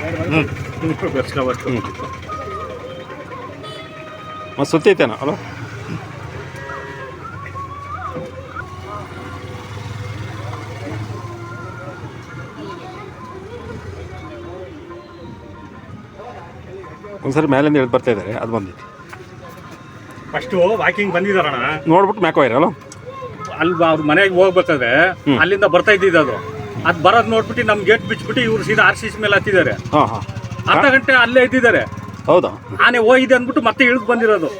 ಹ್ಞೂ ಅಲೋ ಮತ್ತು ಸುತ್ತೈತೇನೋ ಅಲ್ಲ ಒಂದ್ಸರಿ ಮೇಲಿಂದ ಹೇಳಿ ಬರ್ತಾ ಇದ್ದಾರೆ ಅದು ಬಂದಿತ್ತು ಫಸ್ಟು ವಾಕಿಂಗ್ ಬಂದಿದಾರಣ ನೋಡ್ಬಿಟ್ಟು ಮ್ಯಾಕೋ ಇರಲ್ಲ ಅಲ್ಲಿ ಅವ್ರ ಮನೆಗೆ ಹೋಗಿ ಬರ್ತದೆ ಅಲ್ಲಿಂದ ಬರ್ತಾ ಇದ್ದಿದ್ದು ಅದು. ಅದು ಬರೋದ್ ನೋಡ್ಬಿಟ್ಟು ನಮ್ ಗೇಟ್ ಬಿಚ್ಬಿಟ್ಟು ಇವ್ರು ಸೀದಾ ಆರ್ ಸಿ ಸಿ ಮೇಲೆ ಹತ್ತಿದ್ದಾರೆ. ಹಾಂ ಹಾಂ. ಅರ್ಧ ಗಂಟೆ ಅಲ್ಲೇ ಇದ್ದಿದ್ದಾರೆ. ಹೌದಾ? ಆನೆ ಹೋಗಿದೆ ಅಂದ್ಬಿಟ್ಟು ಮತ್ತೆ ಇಳಿದು ಬಂದಿರೋದು.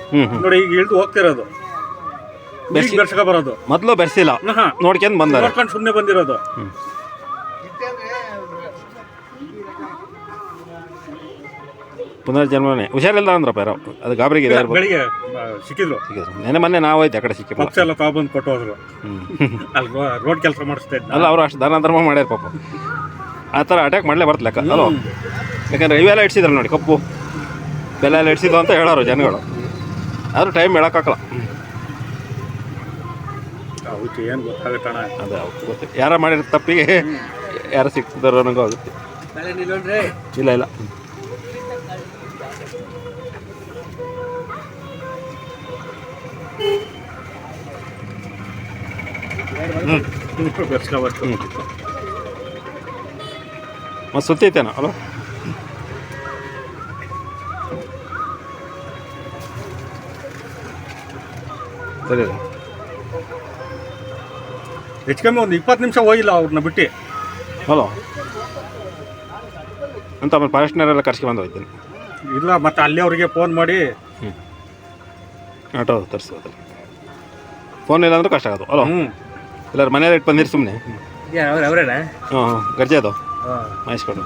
ನೋಡಿ ಈಗ ಇಳಿದು ಹೋಗ್ತಿರೋದು. ಬೆರ್ಸ್ಕೊ ಬರೋದು. ಮೊದಲು ಬೆರೆಸಿಲ್ಲ. ನೋಡ್ಕೊಂಡು ಸುಮ್ಮನೆ ಬಂದಿರೋದು. ಪುನರ್ಜನ್ಮನೆ. ಹುಷಾರಿಲ್ಲ ಅಂದ್ರಪ್ಪ ಯಾರೋ ಅದು ಗಾಬರಿಗೆ ಬೆಳಿಗ್ಗೆ ಆ, ಸಿಕ್ಕಿದ್ರು. ಸಿಕ್ಕಿದ್ರು. ನೆನ್ನೆ ಮೊನ್ನೆ ನಾವು ಹೋಯ್ತು ಆ ಕಡೆ ಸಿಕ್ಕಿ ಪಕ್ಷ ಎಲ್ಲ ತಗೊಬಂದು ಕೊಟ್ಟು ಹೋದ್ರು. ಅಲ್ಲಿ ರೋಡ್ ಕೆಲಸ ಮಾಡಿಸ್ತಾ ಇದ್ದ. ಅಲ್ಲ ಅವರು ಅಷ್ಟು ದಾನ ಧರ್ಮ ಮಾಡ್ಯಾರ ಪಾಪ. ಆ ಥರ ಅಟ್ಯಾಕ್ ಮಾಡಲೇ ಬರ್ತ ಲೆಕ್ಕ. ಅಲ್ವ ಯಾಕಂದ್ರೆ ಇವೆಲ್ಲ ಇಡ್ಸಿದ್ರು ನೋಡಿ ಕಪ್ಪು. ಬೆಲ್ಲ ಎಲ್ಲ ಇಡ್ಸಿದ್ದು ಅಂತ ಹೇಳೋರು ಜನಗಳು. ಆದರೂ ಟೈಮ್ ಹೇಳೋಕ್ಕಾಗಲ್ಲ. ಅವಕ್ಕೆ ಏನು ಗೊತ್ತಾಗತ್ತಣ ಅದೇ ಅವ್ರು ಗೊತ್ತು. ಯಾರ ಮಾಡಿರೋ ತಪ್ಪಿಗೆ ಯಾರು ಸಿಗ್ತಿದ್ದಾರೋ ನನಗೂ ಆಗುತ್ತೆ. ಇಲ್ಲ ಇಲ್ಲ. ಹ್ಞೂ ಮತ್ತು ಸುತ್ತೈತೇನ ಅಲೋ? ಸರಿ. ಹೆಚ್ಚು ಕಮ್ಮಿ ಒಂದು ಇಪ್ಪತ್ತು ನಿಮಿಷ ಹೋಗಿಲ್ಲ ಅವ್ರನ್ನ ಬಿಟ್ಟು. ಹಲೋ? ಅಂತ ಆಮೇಲೆ ಫಾರೆಸ್ಟ್ನವರೆಲ್ಲ ಕರ್ಸ್ಕೊಂಡು ಹೋಗ್ತೀನಿ ಇಲ್ಲ ಮತ್ತೆ ಅಲ್ಲಿ ಅವರಿಗೆ ಫೋನ್ ಮಾಡಿ. ಹ್ಞೂ ಆಟೋ ತರಿಸೋದು ಫೋನ್ ಇಲ್ಲ ಅಂದ್ರೆ ಕಷ್ಟ ಆಗೋದು. ಅಲೋ? ಹ್ಞೂ ಎಲ್ಲರೂ ಮನೇಲಿ ಇಟ್ಟು ಬಂದಿರಿ ಸುಮ್ಮನೆ ಅವ್ರ ಅವರೇನಾ? ಹಾಂ ಹಾಂ ಗರ್ಜೆ ಅದು. ಮಾಯಿಸ್ಕೊಡು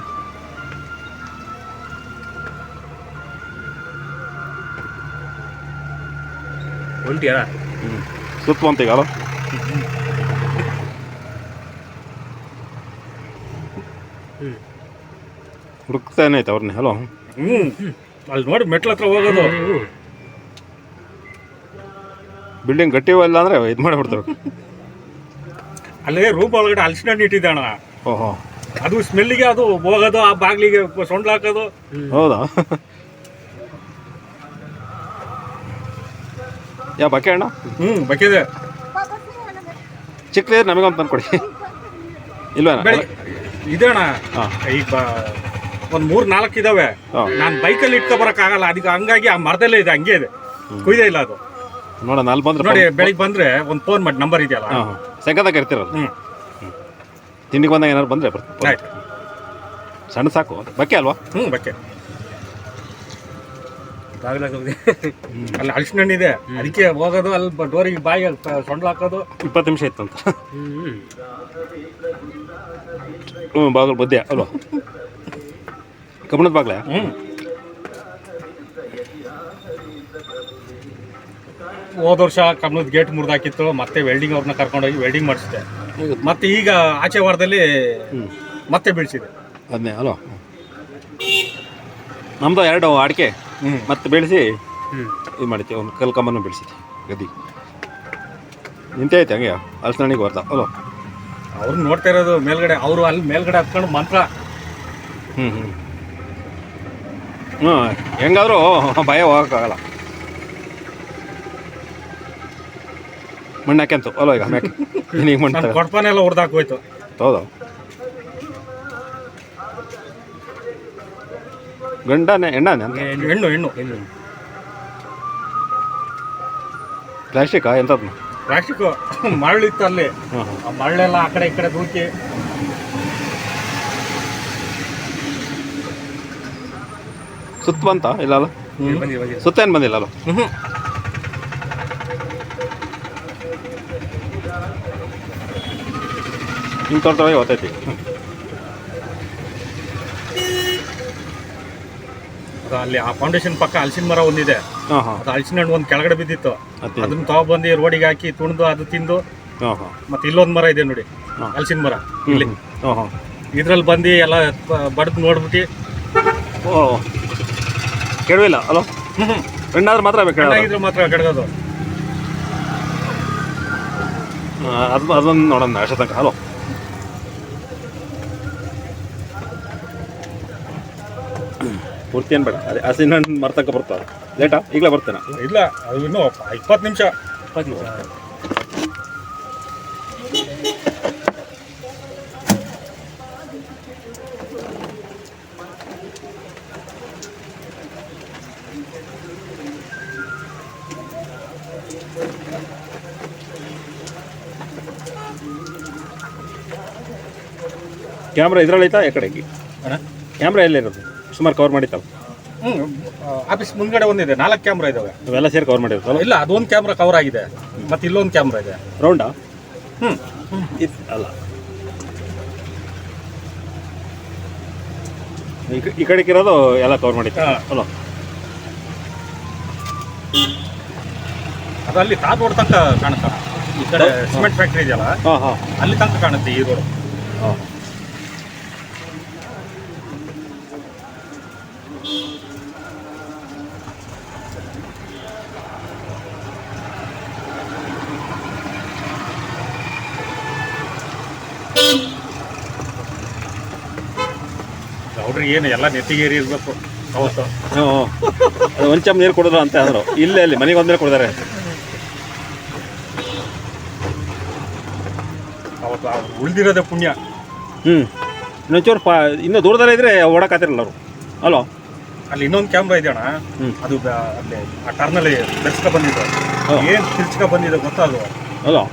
ಹೊಂಟಿಯಾರ ಹ್ಞೂ ಸುತ್ತು ಅಂತ ಈಗ ಅಲೋ ಹುಡುಕ್ತಾನೆ ಐತೆ ಅವ್ರನ್ನೇ ಹಲೋ. ಹ್ಞೂ ಅಲ್ಲಿ ನೋಡಿ ಮೆಟ್ಲ ಹತ್ರ ಹೋಗೋದು. ಬಿಲ್ಡಿಂಗ್ ಗಟ್ಟಿ ಇಲ್ಲ ಅಂದರೆ ಇದು ಮಾಡಿಬಿಡ್ತಾರೆ. ಅಲ್ಲೇ ರೂಮ್ ಒಳಗಡೆ ಹಣ್ಣು ಇಟ್ಟಿದ್ದಾಣ ಓಹೋ. ಅದು ಸ್ಮೆಲ್ಲಿಗೆ ಅದು ಹೋಗೋದು ಆ ಬಾಗ್ಲಿಗೆ ಸೊಂಡ್ಲು ಹಾಕೋದು. ಹೌದಾ? ಯಾ ಬಕೆ ಅಣ್ಣ? ಹ್ಞೂ ಬಕೆದೆ ಚಿಕ್ಕ ನಮಗೊಂದು ತಂದು ಕೊಡಿ ಇಲ್ವಾ ಇದೇಣ ಇದಣ್ಣ ಹಾಂ. ಈಗ ಒಂದು ಮೂರು ನಾಲ್ಕು ಇದಾವೆ. ನಾನು ಬೈಕಲ್ಲಿ ಇಟ್ಕೊ ಬರೋಕ್ಕಾಗಲ್ಲ ಅದಕ್ಕೆ ಹಂಗಾಗಿ ಆ ಮರದಲ್ಲೇ ಇದೆ ಹಂಗೆ ಇದೆ. ಕುಯ್ದೇ ಇಲ್ಲ ಅದು. ನೋಡೋಣ ಅಲ್ಲಿ ಬಂದ್ರೆ ನೋಡಿ ಬೆಳಿಗ್ಗೆ ಬಂದ್ರೆ ಒಂದು ಫೋನ್ ಮಾಡಿ ನಂಬರ್ ಇದೆಯಲ್ಲ. ಸೆಂಕದಾಗ ಇರ್ತಿರಲ್ಲ? ಹ್ಞೂ ತಿಂಡಿಗೆ ಬಂದಾಗ ಏನಾರು ಬಂದರೆ ಬರ್ತೀನಿ ಆಯ್ತು. ಸಣ್ಣ ಸಾಕು. ಬಕ್ಕೆ ಅಲ್ವಾ? ಹ್ಞೂ ಬಕ್ಕೆ. ಅಲ್ಲಿ ಹಲಸಿನ ಹಣ್ಣು ಇದೆ ಅದಕ್ಕೆ ಹೋಗೋದು ಅಲ್ಲಿ ಡೋರಿಗೆ ಬಾಯಿ ಸೊಂಡ್ಲು ಹಾಕೋದು. ಇಪ್ಪತ್ತು ನಿಮಿಷ ಇತ್ತಂತ ಹ್ಞೂ ಬಾಗಿಲು ಬದ್ದೆ ಅಲ್ವಾ? ಕಬ್ಬಣದ ಬಾಗ್ಲೆ? ಹ್ಞೂ ಹೋದ ವರ್ಷ ಕಮಲದ ಗೇಟ್ ಮುರಿದಾಕಿತ್ತು ಮತ್ತೆ ವೆಲ್ಡಿಂಗ್ ಅವ್ರನ್ನ ಕರ್ಕೊಂಡೋಗಿ ವೆಲ್ಡಿಂಗ್ ಮಾಡಿಸಿದೆ. ಮತ್ತೆ ಈಗ ಆಚೆ ವಾರದಲ್ಲಿ ಹ್ಞೂ ಮತ್ತೆ ಬೆಳೆಸಿದೆ. ಅದನ್ನೇ ಹಲೋ ನಮ್ಮದು ಎರಡು ಅಡಿಕೆ ಹ್ಞೂ ಮತ್ತೆ ಬೆಳೆಸಿ ಹ್ಞೂ ಇದು ಮಾಡಿದ್ದೆ ಒಂದು ಕಲ್ ಕಂಬನೂ ಬೆಳೆಸಿದೆ ಗದ್ದಿ. ನಿಂತೇ ಐತೆ ಹಂಗೆ? ಅಲ್ಸಣಿಗೆ ಬರ್ತಾ ಹಲೋ ಅವ್ರು ನೋಡ್ತಾ ಇರೋದು ಮೇಲ್ಗಡೆ ಅವರು ಅಲ್ಲಿ ಮೇಲ್ಗಡೆ ಹತ್ಕೊಂಡು ಮಂತ್ರ. ಹ್ಞೂ ಹ್ಞೂ ಹ್ಞೂ ಹೆಂಗಾದರೂ ಭಯ ಹೋಗೋಕ್ಕಾಗಲ್ಲ. ಮಣ್ಣು ಹಾಕ್ಯಂತು ಅಲ್ವ ಈಗ ಮ್ಯಾಕೆ. ಈಗ ಮಣ್ಣು. ಕೊಡ್ಪಾನೆಲ್ಲ ಹೊಡೆದಾಕ್ ಹೋಯ್ತು. ಹೌದಾ. ಗಂಡನೇ ಎಣ್ಣನೆ ಅಂತ? ಹೆಣ್ಣು ಹೆಣ್ಣು ಹೆಣ್ಣು. ಪ್ಲಾಸ್ಟಿಕಾ? ಎಂಥದ್ದು ಪ್ಲಾಸ್ಟಿಕ್. ಮರಳಿತ್ತು ಅಲ್ಲಿ. ಮರಳೆಲ್ಲ ಆ ಕಡೆ ಈ ಕಡೆ ದೂಕಿ. ಸುತ್ತ ಬಂತ ಇಲ್ಲ ಅಲ್ಲ ಸುತ್ತ ಏನು ಬಂದಿಲ್ಲ ಅಲ್ಲ ತೋಟದೊಳಗೆ ಗೊತ್ತೈತಿ ಅದು ಅಲ್ಲಿ ಆ ಫೌಂಡೇಶನ್ ಪಕ್ಕ ಹಲಸಿನ ಮರ ಒಂದಿದೆ. ಹಾಂ ಹಾಂ ಅದು ಹಲಸಿನ ಹಣ್ಣು ಒಂದು ಕೆಳಗಡೆ ಬಿದ್ದಿತ್ತು. ಅದನ್ನ ಅದನ್ನ ತಗೊಬಂದು ರೋಡಿಗೆ ಹಾಕಿ ತುಣಿದು ಅದು ತಿಂದು ಹಾಂ ಹಾಂ ಮತ್ತೆ ಇಲ್ಲೊಂದು ಮರ ಇದೆ ನೋಡಿ ಹಾ. ಹಲಸಿನ ಮರ ಇಲ್ಲಿ. ಹಾಂ ಹಾಂ ಇದ್ರಲ್ಲಿ ಬಂದು ಎಲ್ಲ ಬಡ್ದು ನೋಡ್ಬಿಟ್ಟು. ಓ. ಕೇಳವಿಲ್ಲ ಅಲೋ? ಹ್ಞೂ ಹೆಣ್ಣಾದ್ರೆ ಮಾತ್ರ ಬೇಕು. ಚೆನ್ನಾಗಿದ್ರೆ ಮಾತ್ರ ಕೆಡಗೋದು. ಆ, ಅದು ಅದೊಂದು ನೋಡೋಣ ಅಷ್ಟೇ ತನಕ ಹಲೋ ಪೂರ್ತಿ ಏನು ಬೇಡ. ಅದೇ ಹಸಿನ ಬರ್ತದೆ. ಲೇಟಾ ಈಗಲೇ ಬರ್ತೇನೆ? ಇಲ್ಲ ಅದು ಇನ್ನೂ ಇಪ್ಪತ್ತು ನಿಮಿಷ. ಕ್ಯಾಮ್ರಾ ಇದ್ರಲ್ಲಿ ಐತಾ? ಈ ಕಡೆಗೆ ಕ್ಯಾಮ್ರಾ ಎಲ್ಲಿರೋದು? ಸುಮಾರು ಕವರ್ ಮಾಡಿತ್ತಲ್ಲ ಹ್ಞೂ ಆಫೀಸ್ ಮುಂದ್ಗಡೆ ಒಂದಿದೆ ನಾಲ್ಕು ಕ್ಯಾಮ್ರಾ ಇದಾವೆ. ಅವೆಲ್ಲ ಸೇರಿ ಕವರ್ ಮಾಡಿರ್ತಲ್ಲ ಇಲ್ಲ ಅದೊಂದು ಕ್ಯಾಮ್ರಾ ಕವರ್ ಆಗಿದೆ ಮತ್ತೆ ಇಲ್ಲೊಂದು ಕ್ಯಾಮ್ರಾ ಇದೆ. ರೌಂಡಾ ಹ್ಞೂ ಇದು ಅಲ್ಲ. ಈ ಕ- ಈ ಕಡೆಗೆ ಇರೋದು ಎಲ್ಲ ಕವರ್ ಮಾಡಿತ್ತು ಹಲೋ ಅಲ್ಲ? ಅದು ಅಲ್ಲಿ ತಾತ್ ರೋಡ್ ತನಕ ಕಾಣುತ್ತಾ. ಈ ಕಡೆ ಸಿಮೆಂಟ್ ಫ್ಯಾಕ್ಟ್ರಿ ಇದೆಯಲ್ಲ ಹಾಂ ಹಾಂ. ಅಲ್ಲಿ ತನಕ ಕಾಣುತ್ತೆ ಈ ರೋಡ್ ಅವ್ರಿಗೆ ಏನು ಎಲ್ಲ ನೆತ್ತಿಗೇರಿ ಇರಬೇಕು. ಅವತ್ತು. ಹ್ಞೂ ಅದು ಒಂದು ಚಮ್ ನೀರು ಕೊಡಿದ್ರು ಅಂತ ಅಂದರು. ಇಲ್ಲೇ ಅಲ್ಲಿ ಮನೆಗೆ ಒಂದೇ ಕೊಡ್ತಾರೆ. ಅವತ್ತು ಉಳಿದಿರೋದೇ ಪುಣ್ಯ. ಹ್ಞೂ ಇನ್ನೊಂಚೂರು ಪಾ ಇನ್ನೂ ದೂರದಲ್ಲೇ ಇದ್ರೆ ಓಡಾಕತ್ತಿರಲ್ಲ ಅವರು. ಅಲೋ? ಅಲ್ಲಿ ಇನ್ನೊಂದು ಕ್ಯಾಮ್ರಾ ಇದೆ ಅಣ್ಣ. ಅದು ಅಲ್ಲಿ ಆ ಟರ್ನಲ್ಲಿ ಬೆಳೆಸ್ಕೊ ಬಂದಿದ್ದು. ಏನು ತಿರ್ಚ್ಕೊ ಬಂದಿದೆ ಗೊತ್ತಾದ್ರು ಅಲೋ?